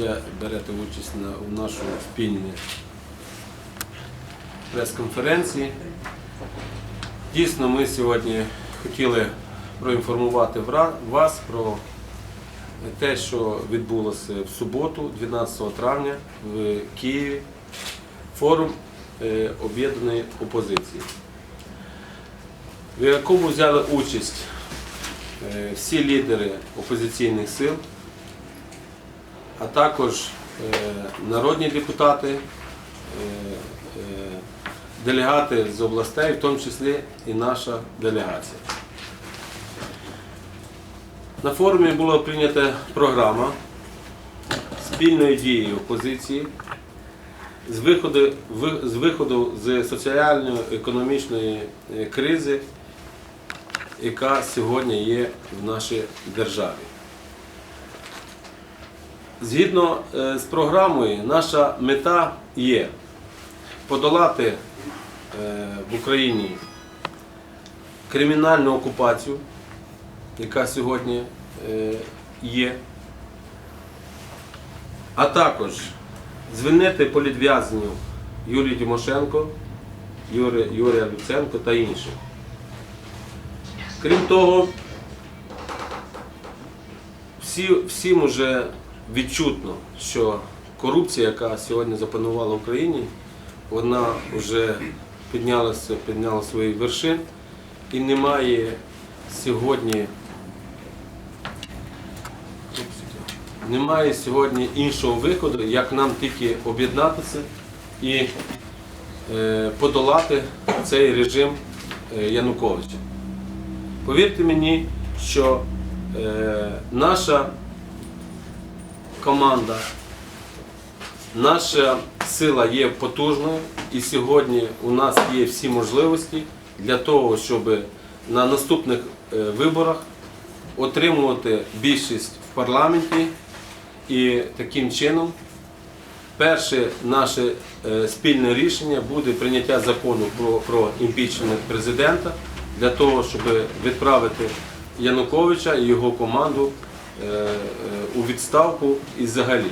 взя- берете участь у нашу спільній прес-конференції. Дійсно, ми сьогодні хотіли проінформувати вас про те, що відбулося в суботу, 12 травня в Києві, форум е, об'єднаної опозиції, в якому взяли участь е, всі лідери опозиційних сил, а також е, народні депутати, е, е, делегати з областей, в тому числі і наша делегація. На форумі була прийнята програма спільної дії опозиції з виходу, з виходу з соціально-економічної кризи, яка сьогодні є в нашій державі. Згідно е, з програмою, наша мета є подолати е, в Україні кримінальну окупацію, яка сьогодні е, є, а також звільнити політв'язнів Юлію Тимошенко, Юрія, Люценко та інших. Крім того, всі, всім уже відчутно, що корупція, яка сьогодні запанувала в Україні, вона вже піднялася, підняла свої вершин і немає сьогодні. Немає сьогодні іншого виходу, як нам тільки об'єднатися і е, подолати цей режим е, Януковича. Повірте мені, що е, наша команда, наша сила є потужною, і сьогодні у нас є всі можливості для того, щоб на наступних е, виборах отримувати більшість в парламенті і таким чином. Перше наше е, спільне рішення буде прийняття закону про, про імпічмент президента для того, щоб відправити Януковича і його команду у відставку і взагалі.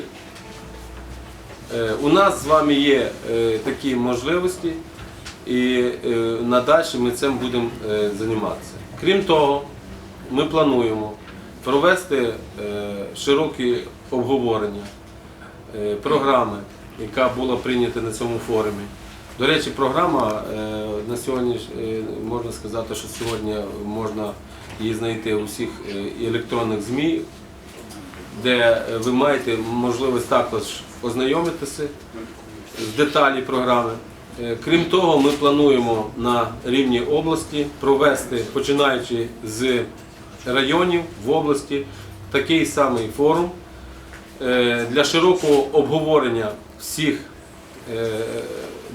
Е, У нас з вами є е, такі можливості, і е, надалі ми цим будемо е, займатися. Крім того, ми плануємо провести е, широкі обговорення е, програми, яка була прийнята на цьому форумі. До речі, програма е, на сьогодні е, можна сказати, що сьогодні можна її знайти у всіх е, електронних ЗМІ, де е, ви маєте можливість також ознайомитися з деталі програми. Е, Крім того, ми плануємо на рівні області провести, починаючи з районів в області, такий самий форум е, для широкого обговорення всіх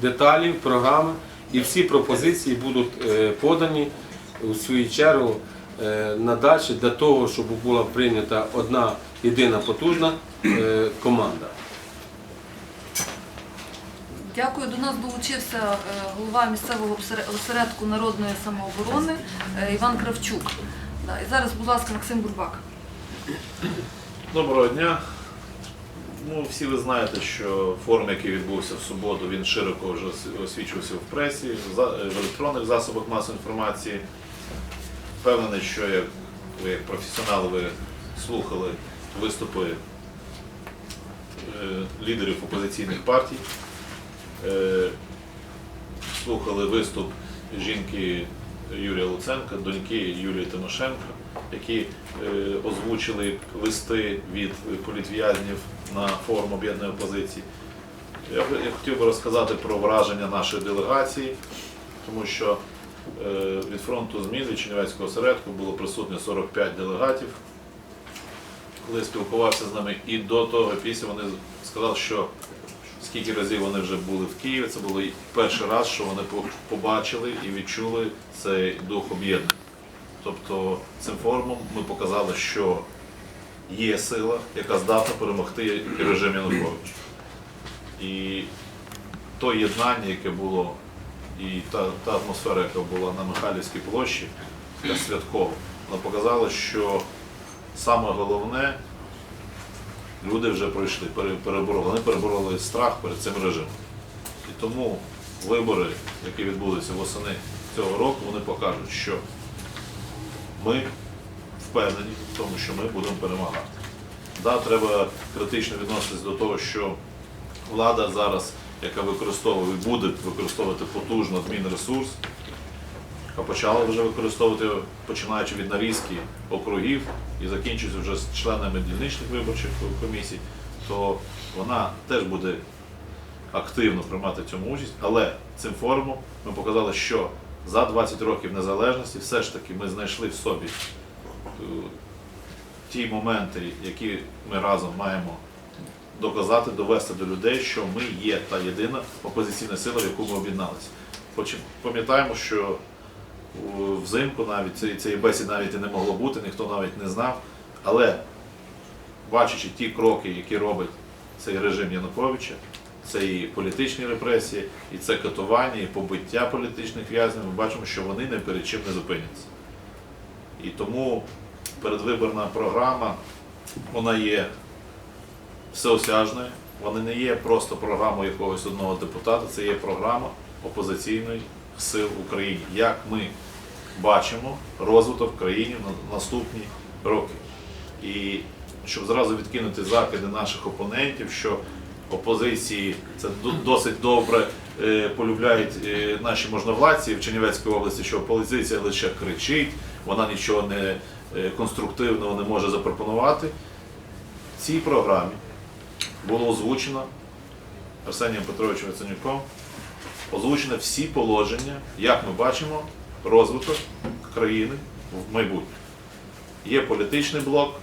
деталей програми і всі пропозиції будуть подані у свою чергу е, надальше для того, щоб була прийнята одна єдина потужна е, команда. Дякую. До нас долучився е, голова місцевого осередку народної самооборони е, Іван Кравчук. І зараз, будь ласка, Максим Бурбак. Доброго дня. Ну, всі ви знаєте, що форум, який відбувся в суботу, він широко вже ос- освічувався в пресі, в в електронних засобах масової інформації. Впевнений, що як ви як професіонали ви слухали виступи е, лідерів опозиційних партій, е, слухали виступ жінки Юрія Луценка, доньки Юлії Тимошенко, які е, озвучили листи від політв'язнів на форум об'єднаної опозиції. Я, хотів би розказати про враження нашої делегації, тому що від фронту змін від Чернівецького осередку було присутньо 45 делегатів. Коли спілкувався з ними і до того, після вони сказали, що скільки разів вони вже були в Києві, це було перший раз, що вони побачили і відчули цей дух об'єднання. Тобто цим форумом ми показали, що є сила, яка здатна перемогти режим Януковича. І то єднання, яке було, і та, та атмосфера, яка була на Михайлівській площі, святкова, вона показала, що саме головне люди вже пройшли, пере- перебороли. Вони перебороли страх перед цим режимом. І тому вибори, які відбулися восени цього року, вони покажуть, що ми впевнені в тому, що ми будемо перемагати. Да, треба критично відноситись до того, що влада зараз, яка використовує, буде використовувати потужно адмінресурс, яка почала вже використовувати, починаючи від нарізки округів і закінчуючи вже з членами дільничних виборчих комісій, то вона теж буде активно приймати цьому участь, але цим форумом ми показали, що за 20 років незалежності все ж таки ми знайшли в собі е, ті моменти, які ми разом маємо доказати, довести до людей, що ми є та єдина опозиційна сила, в яку ми об'єдналися. Пам'ятаємо, що взимку навіть цієї, цієї бесіди навіть і не могло бути, ніхто навіть не знав. Але бачачи ті кроки, які робить цей режим Януковича, це і політичні репресії, і це катування, і побиття політичних в'язнів, ми бачимо, що вони не перед чим не зупиняться. І тому передвиборна програма, вона є всеосяжною, вона не є просто програмою якогось одного депутата, це є програма опозиційної сил в Україні. Як ми бачимо розвиток в країні на наступні роки. І щоб зразу відкинути закиди наших опонентів, що опозиції це досить добре е, полюбляють е, наші можновладці в Чернівецькій області, що опозиція лише кричить, вона нічого не е, конструктивного не може запропонувати. В цій програмі було озвучено Арсенієм Петровичем Яценюком, озвучено всі положення, як ми бачимо, розвиток країни в майбутньому. Є політичний блок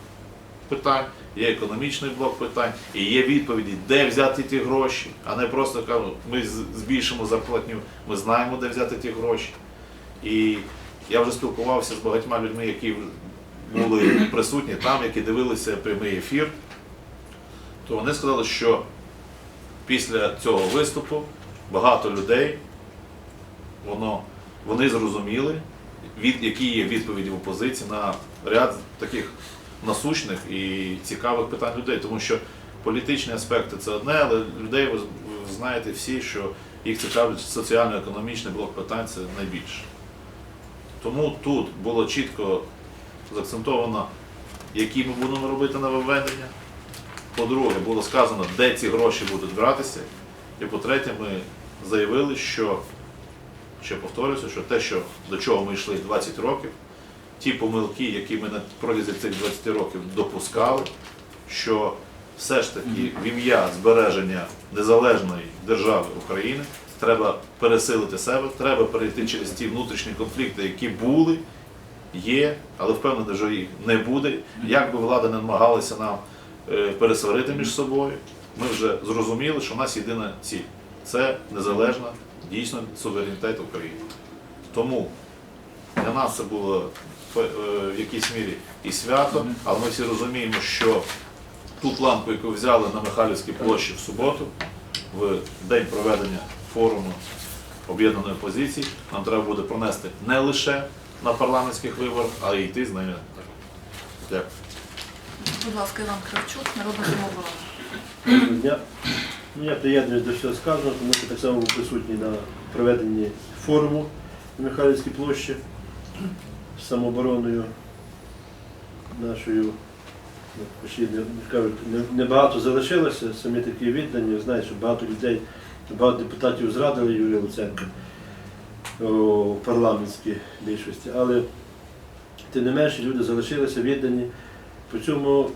питань, є економічний блок питань, і є відповіді, де взяти ті гроші, а не просто кажуть, ми збільшимо зарплатню, ми знаємо, де взяти ті гроші. І я вже спілкувався з багатьма людьми, які були присутні там, які дивилися прямий ефір, то вони сказали, що після цього виступу багато людей воно, вони зрозуміли, від, які є відповіді в опозиції на ряд таких насущних і цікавих питань людей. Тому що політичні аспекти це одне, але людей ви, знаєте всі, що їх цікавить соціально-економічний блок питань це найбільше. Тому тут було чітко заакцентовано, які ми будемо робити нововведення. По-друге, було сказано, де ці гроші будуть братися. І по-третє, ми заявили, що, ще повторюся, що те, що, до чого ми йшли 20 років, ті помилки, які ми на протязі цих 20 років допускали, що все ж таки в ім'я збереження незалежної держави України треба пересилити себе, треба перейти через ті внутрішні конфлікти, які були, є, але впевнений, що їх не буде. Як би влада не намагалася нам е, пересварити між собою, ми вже зрозуміли, що в нас єдина ціль це незалежна, дійсно суверенітет України. Тому для нас це було е, в якійсь мірі і свято, але ми всі розуміємо, що ту планку, яку взяли на Михайлівській площі в суботу, в день проведення форуму об'єднаної опозиції, нам треба буде пронести не лише на парламентських виборах, а й йти з ними. Дякую. Будь ласка, Іван Кравчук, Народна самооборона. Ну, я приєднуюсь до всього сказаного, тому що так само був присутній на проведенні форуму на Михайлівській площі з самообороною нашою. ну, не- кажуть, не- Небагато залишилося, самі такі віддані. Знаєте, що багато людей, багато депутатів зрадили Юрія Луценка у парламентській більшості. Але тим не менше люди залишилися віддані. По цьому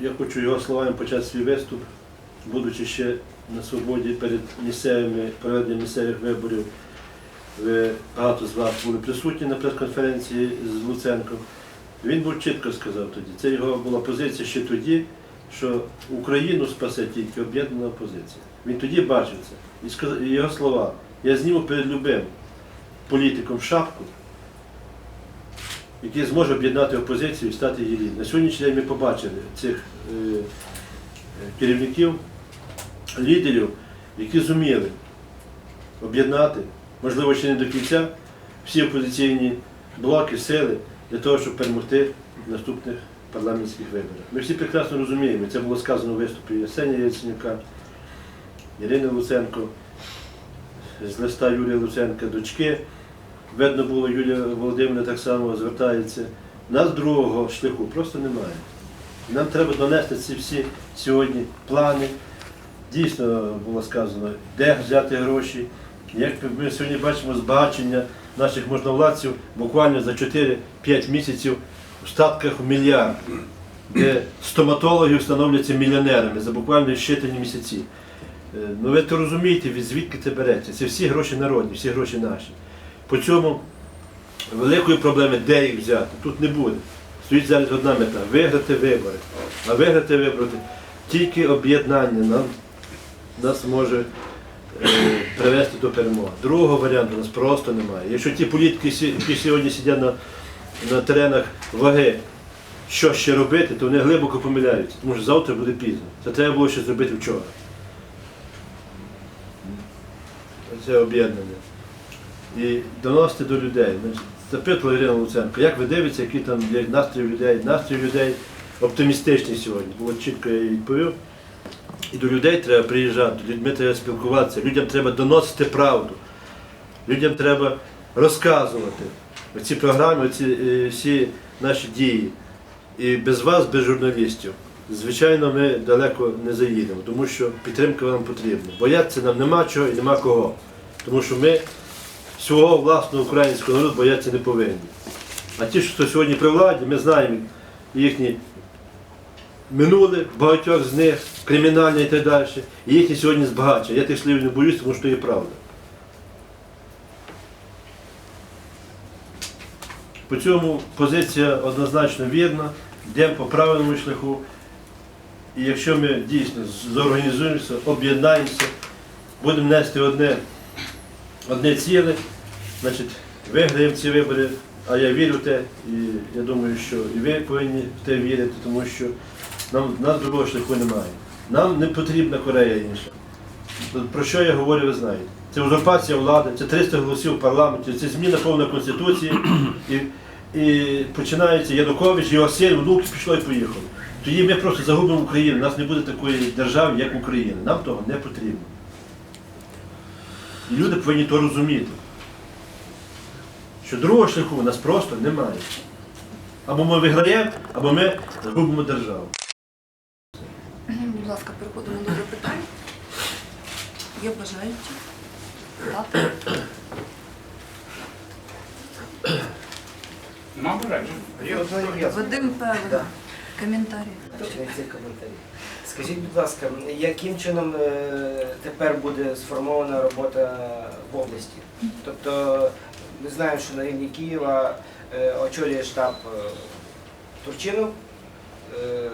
я хочу його словами почати свій виступ, будучи ще на свободі перед місцевими проведенням місцевих виборів. Ви багато з вас були присутні на прес-конференції з Луценком. Він був чітко сказав тоді. Це його була позиція ще тоді, що Україну спасе тільки об'єднана опозиція. Він тоді бачив це. І сказав, його слова. Я зніму перед любим політиком шапку, який зможе об'єднати опозицію і стати її. На сьогоднішній день ми побачили цих е, керівників, лідерів, які зуміли об'єднати, можливо, ще не до кінця, всі опозиційні блоки, сили для того, щоб перемогти в наступних парламентських виборах. Ми всі прекрасно розуміємо, це було сказано у виступі Арсенія Яценюка, Ірини Луценко, з листа Юрія Луценка, дочки. Видно було, Юлія Володимирівна так само звертається. Нас другого шляху просто немає. Нам треба донести ці всі сьогодні плани. Дійсно було сказано, де взяти гроші. Як ми сьогодні бачимо збагачення наших можновладців буквально за 4-5 місяців в статках в мільярд, де стоматологи становляться мільйонерами за буквально щитані місяці. Е, Ну ви то розумієте, від звідки це береться. Це всі гроші народні, всі гроші наші. По цьому великої проблеми, де їх взяти, тут не буде. Стоїть зараз одна мета виграти вибори. А виграти вибори тільки об'єднання нас може е, привести до перемоги. Другого варіанту у нас просто немає. Якщо ті політики, які сьогодні сидять на, на теренах ваги, що ще робити, то вони глибоко помиляються, тому що завтра буде пізно. Це треба було ще зробити вчора. Це об'єднання. І доносити до людей. Значить, Запитувала Ірина Луценко, як ви дивитеся, які там є настрої людей, настрій людей оптимістичний сьогодні. Було чітко я їй відповів. І до людей треба приїжджати, з людьми треба спілкуватися, людям треба доносити правду, людям треба розказувати оці програми, оці е, всі наші дії. І без вас, без журналістів, звичайно, ми далеко не заїдемо, тому що підтримка нам потрібна. Боятися нам нема чого і нема кого. Тому що ми свого власного українського народу боятися не повинні. А ті, що сьогодні при владі, ми знаємо їхні минуле, багатьох з них, кримінальні і так далі. І їхні сьогодні збагачення. Я тих слів не боюсь, тому що є правда. По цьому позиція однозначно вірна, йдемо по правильному шляху. І якщо ми дійсно зорганізуємося, об'єднаємося, будемо нести одне, одне ціле, значить, виграємо ці вибори, а я вірю в те, і я думаю, що і ви повинні в те вірити, тому що нам, нас другого шляху немає. Нам не потрібна Корея інша. Про що я говорю, ви знаєте. Це узурпація влади, це 300 голосів в парламенті, це зміна повна Конституції. І, і починається Янукович, його син, внуки пішло і поїхало. Тоді ми просто загубимо Україну, у нас не буде такої держави, як Україна. Нам того не потрібно. І люди повинні то розуміти. Що другого шляху у нас просто немає. Або ми виграємо, або ми загубимо державу. Ласка, переходимо до запитань. Є бажаючі? Дати? Нема бажання. Вадим Певен. Да. Коментарі. Скажіть, будь ласка, яким чином е, тепер буде сформована робота в області? Тобто ми знаємо, що на рівні Києва е, очолює штаб е, Турчинов, е,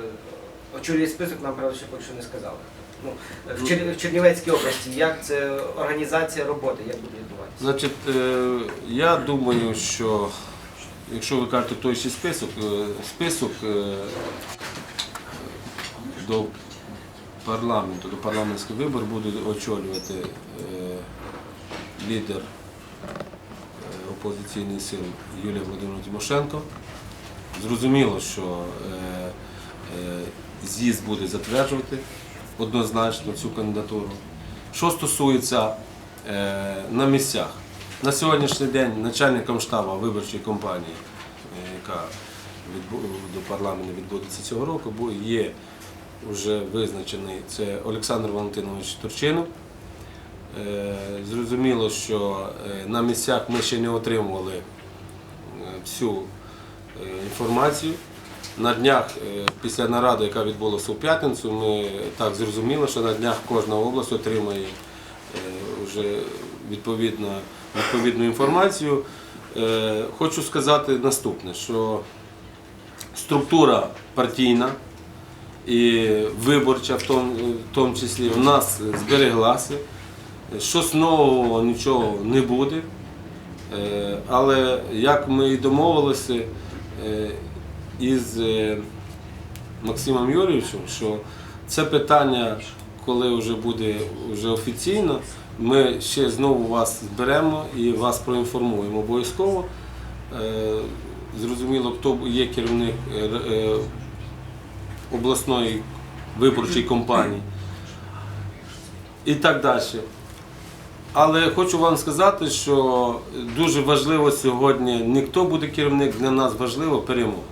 очолює список, нам правда ще поки що не сказали. Ну, в, Чер- в Чернівецькій області, як це організація роботи, як буде відбуватися? Значить, е, я думаю, що якщо ви кажете той ще список, е, список е, до парламенту, до парламентських виборів буде очолювати лідер е, опозиційної сили Юлія Володимирівна Тимошенко. Зрозуміло, що з'їзд буде затверджувати однозначно цю кандидатуру. Що стосується е, на місцях, на сьогоднішній день начальником штабу виборчої кампанії, е, яка до парламенту відбудеться цього року, бу- є вже визначений це Олександр Валентинович Турчинов. Е, Зрозуміло, що е, на місцях ми ще не отримували всю інформацію. На днях, е, після наради, яка відбулася у п'ятницю, ми так зрозуміли, що на днях кожна область отримає е, вже відповідно, відповідну інформацію. Е, Хочу сказати наступне, що структура партійна і виборча в тому, в тому числі у нас збереглася. Щось нового нічого не буде. Але як ми і домовилися із е, Максимом Юрійовичем, що це питання, коли вже буде вже офіційно, ми ще знову вас зберемо і вас проінформуємо обов'язково. Е, Зрозуміло, хто є керівник е, обласної виборчої кампанії і так далі. Але хочу вам сказати, що дуже важливо сьогодні не хто буде керівник, для нас важливо перемога.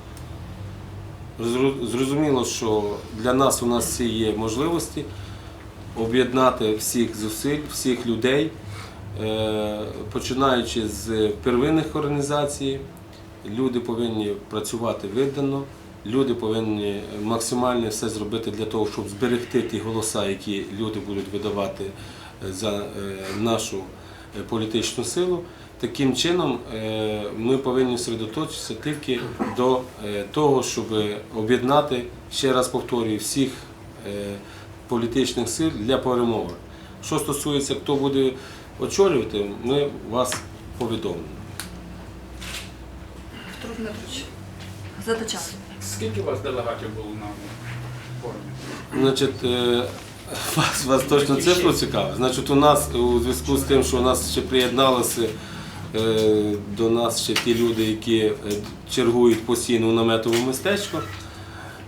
Зрозуміло, що для нас у нас всі є можливості об'єднати всіх зусиль, всіх людей, е, починаючи з первинних організацій, люди повинні працювати видано, люди повинні максимально все зробити для того, щоб зберегти ті голоса, які люди будуть видавати е, за е, нашу політичну силу. Таким чином е, ми повинні сосредоточитися тільки до е, того, щоб об'єднати, ще раз повторюю, всіх е, політичних сил для перемоги. Що стосується, хто буде очолювати, ми вас повідомимо. Дмитрович, час. Скільки у вас делегатів було на форумі? Значить, вас, вас точно цифру цікавить. Значить, у нас у зв'язку з тим, що у нас ще приєдналися е, до нас ще ті люди, які е, чергують постійно у наметовому містечку.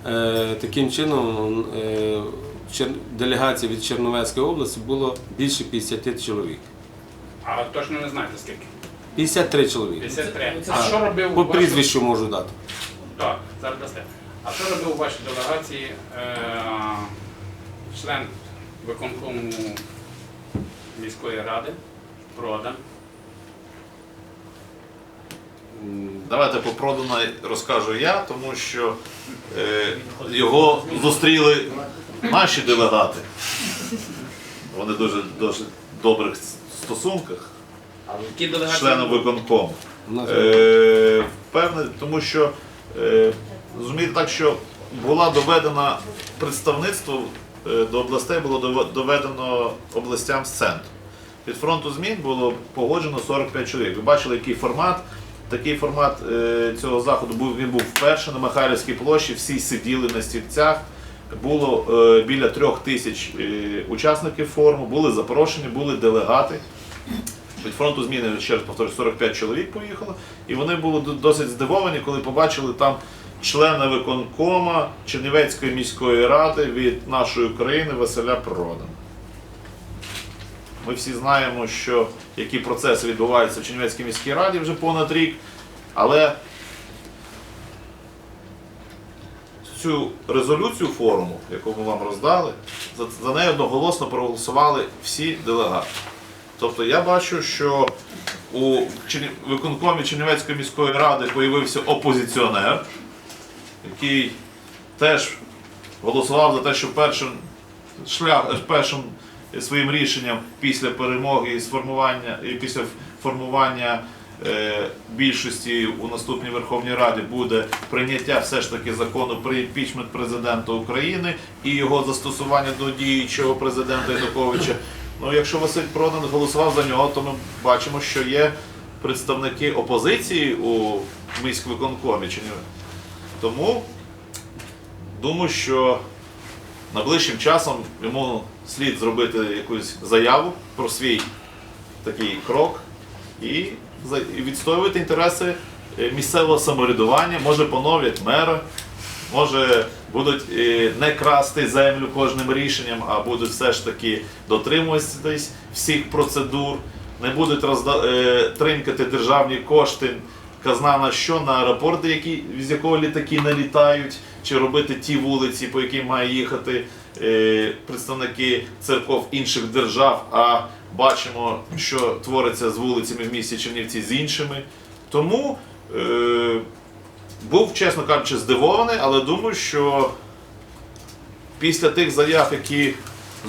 Е, Таким чином, е, делегація від Черновецької області було більше 50 чоловік. А точно не знаєте скільки? 53 чоловіки. 53. А, А що робив По ваш- прізвищу можу дати. Так, зараз дасте. А що робив у вашій делегації е, член виконкому міської ради Продан? Давайте по продано розкажу я, тому що е, його зустріли наші делегати. Вони дуже дуже добрих стосунках в членом виконкому. Е, впевнений, тому що е, розумієте так, що була доведена представництво е, до областей було доведено областям з центру. Від фронту змін було погоджено 45 чоловік. Ви бачили, який формат. Такий формат е, цього заходу був він був вперше на Михайлівській площі. Всі сиділи на стільцях. Було е, біля трьох тисяч е, учасників форуму, були запрошені, були делегати. Від фронту зміни, ще раз повторюю, 45 чоловік поїхало, і вони були досить здивовані, коли побачили там члена виконкома Чернівецької міської ради від нашої України Василя Продана. Ми всі знаємо, що які процеси відбуваються в Чернівецькій міській раді вже понад рік, але цю резолюцію форуму, яку ми вам роздали, за, за нею одноголосно проголосували всі делегати. Тобто я бачу, що у виконкомі Чернівецької міської ради появився опозиціонер, який теж голосував за те, що першим шлях, першим своїм рішенням після перемоги і сформування і після формування е, більшості у наступній Верховній Раді буде прийняття все ж таки закону про імпічмент президента України і його застосування до діючого президента Януковича. Ну, якщо Василь Продан голосував за нього, то ми бачимо, що є представники опозиції у міськвиконкомі. Тому думаю, що найближчим часом йому слід зробити якусь заяву про свій такий крок і відстоювати інтереси е, місцевого самоврядування, може поновлять мера, може будуть е, не красти землю кожним рішенням, а будуть все ж таки дотримуватись всіх процедур, не будуть розда... е, тринкати державні кошти. Казна на що на аеропорти, які, з якого літаки налітають, чи робити ті вулиці, по яким має їхати е, представники церков інших держав, а бачимо, що твориться з вулицями в місті Чернівці з іншими. Тому е, був, чесно кажучи, здивований, але думаю, що після тих заяв, які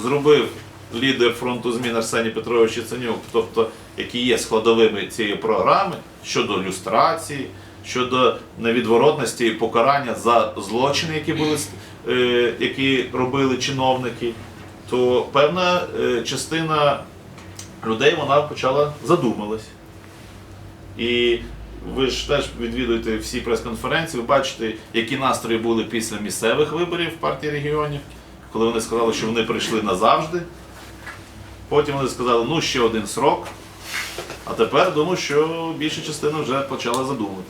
зробив лідер фронту змін Арсеній Петрович Яценюк, тобто які є складовими цієї програми щодо люстрації, щодо невідворотності і покарання за злочини, які були е, які робили чиновники, то певна е, частина людей вона почала задумалась. І ви ж теж відвідуєте всі прес-конференції, ви бачите, які настрої були після місцевих виборів партії регіонів, коли вони сказали, що вони прийшли назавжди. Потім вони сказали, ну ще один срок. А тепер думаю, що більша частина вже почала задумуватися.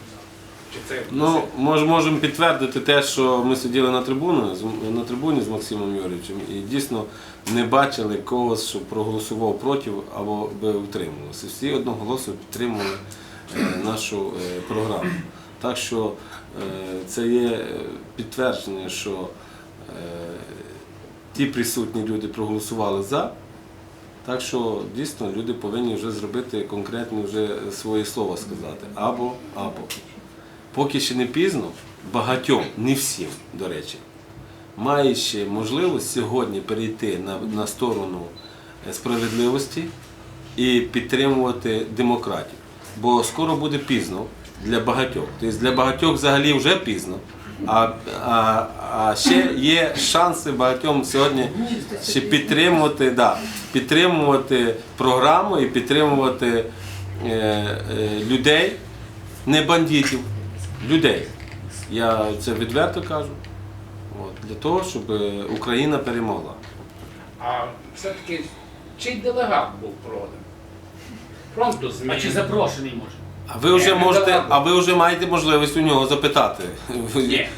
Ну, мож, можемо підтвердити те, що ми сиділи на трибуні, з- на трибуні з Максимом Юрійовичем і дійсно не бачили когось, що проголосував проти або би утримувався. Всі одноголосно підтримували е, нашу е, програму. Так що е, це є підтвердження, що ті присутні люди проголосували за. Так що дійсно люди повинні вже зробити конкретні вже свої слова сказати. Або, або. Поки ще не пізно, багатьом, не всім, до речі, має ще можливість сьогодні перейти на, на сторону е, справедливості і підтримувати демократію. Бо скоро буде пізно для багатьох. Тобто для багатьох взагалі вже пізно. А, а, а ще є шанси багатьом сьогодні ще підтримувати, да, підтримувати програму і підтримувати е, е, людей, не бандитів, людей. Я це відверто кажу. От, для того, щоб Україна перемогла. А все-таки чий делегат був проданий? Фронту. А чи запрошений може? А ви вже можете, а ви вже маєте можливість у нього запитати. Ні.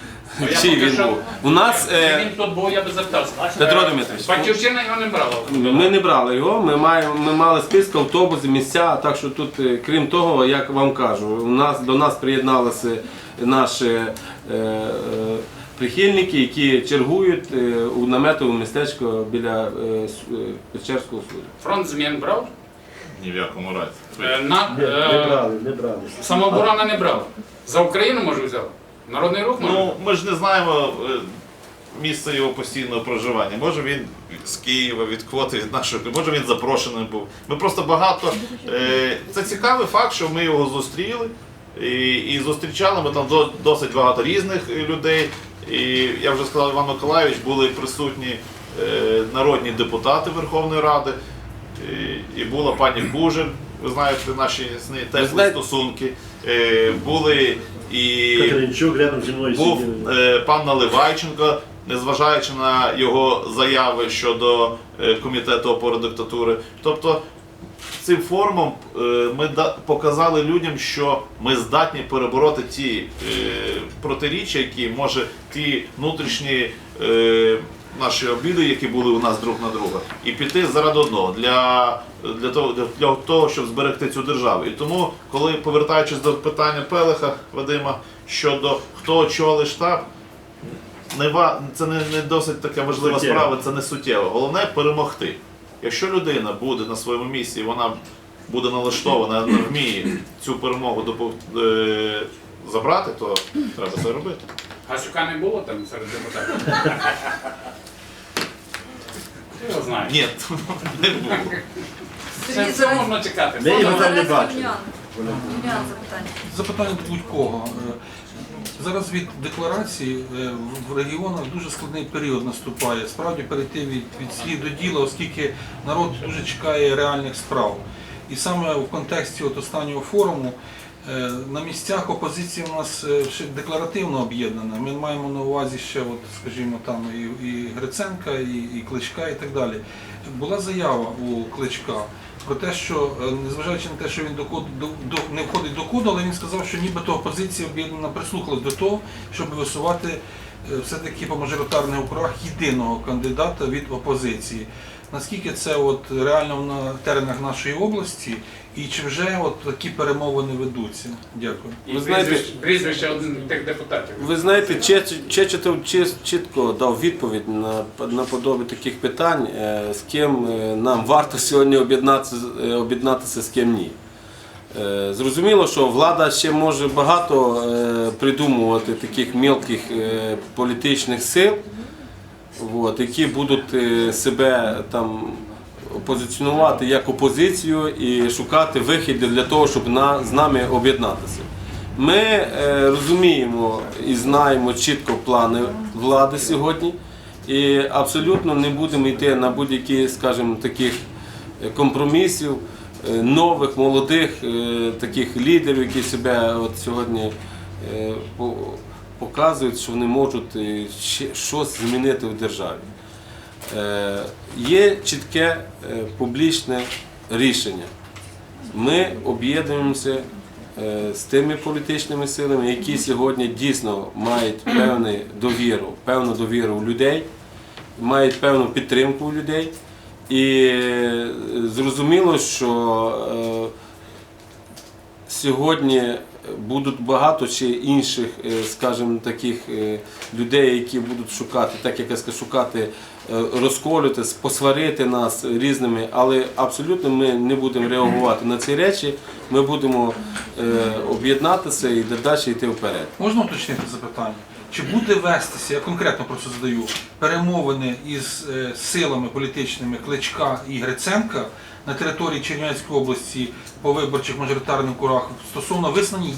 Ну, я Чи поки він що- був? У нас Чи е, він тут був, я би запитався. Петро Е, Дмитрович. Батьківщина його не брала. Ми не брали його, ми, маємо, ми мали список, автобуси, місця. Так що тут, е, крім того, як вам кажу, у нас, до нас приєдналися наші е, е, прихильники, які чергують е, у наметовому містечку біля е, с- е, Печерського суду. Фронт змін брав. Ні в якому разі. Е, На, Не, не е, брали, не брали. самооборона не брала. За Україну може взяв. Народний рух може. Ну, ми ж не знаємо е, місце його постійного проживання. Може він з Києва, від квоти, від нашої, може він запрошений був. Ми просто багато. Е, Це цікавий факт, що ми його зустріли. І, і зустрічали ми там до- досить багато різних е, людей. І я вже сказав, Іван Миколайович були присутні е, народні депутати Верховної Ради. І, і була пані Бужель, ви знаєте, наші з нею теплі знаєте- стосунки. Е, були і Катеринчук рядом зі мною був е, пан Наливайченко, незважаючи на його заяви щодо е, комітету опори диктатури. Тобто цим форумом е, ми да- показали людям, що ми здатні перебороти ті е, протиріччя, які може ті внутрішні. Е, Наші обіди, які були у нас друг на друга, і піти заради одного для, для, того, для, для того, щоб зберегти цю державу. І тому, коли повертаючись до питання Пелеха Вадима щодо хто очолить штаб, не ва- це не, не досить така важлива Суттєво. справа, це не суттєво. Головне перемогти. Якщо людина буде на своєму місці, і вона буде налаштована, вона вміє цю перемогу е, забрати, то треба це робити. Гасюка не було там серед депутатів. Ти його знаєш. Ні, не було. Це, це можна чекати. Ми його там не бачили. Запитання. Запитання до будь-кого. Е, Зараз від декларації е, в- в регіонах дуже складний період наступає. Справді перейти від, від слів до діла, оскільки народ дуже чекає реальних справ. І саме в контексті от останнього форуму на місцях опозиція у нас е, ще декларативно об'єднана. Ми маємо на увазі ще, от, скажімо, там і, і Гриценка, і, і Кличка, і так далі. Була заява у Кличка про те, що е, незважаючи на те, що він до до, до- не входить до коду, але він сказав, що нібито опозиція об'єднана прислухалась до того, щоб висувати е, все-таки по мажоритарних округах єдиного кандидата від опозиції. Наскільки це от реально на теренах нашої області, і чи вже от такі перемовини ведуться? Дякую. І Ви знаєте- прізвище, один тих депутатів. Ви знаєте, Чеч- Чечетов чітко дав відповідь на, на подобі таких питань, е, з ким е, нам варто сьогодні об'єднатися, е, об'єднатися, з ким ні. Зрозуміло, що влада ще може багато придумувати таких мілких політичних сил, от, які будуть е, себе там позиціонувати як опозицію і шукати вихід для того, щоб на, з нами об'єднатися. Ми е, розуміємо і знаємо чітко плани влади сьогодні, і абсолютно не будемо йти на будь-які, скажімо, таких е, компромісів, е, нових, молодих е, таких лідерів, які себе от сьогодні е, показують, що вони можуть е, щось змінити в державі. Е, Є чітке е, публічне рішення. Ми об'єднуємося з тими політичними силами, які сьогодні дійсно мають певну довіру, певну довіру у людей, мають певну підтримку у людей. І зрозуміло, що сьогодні будуть багато ще інших, е, скажімо, таких е, людей, які будуть шукати, так як я скажу, шукати, е, розколювати, посварити нас різними, але абсолютно ми не будемо реагувати на ці речі. Ми будемо об'єднатися і далі йти вперед. Можна уточнити запитання? Чи буде вестися, я конкретно просто задаю, перемовини із силами політичними Кличка і Гриценка на території Чернівецької області по виборчих мажоритарних курах стосовно визнання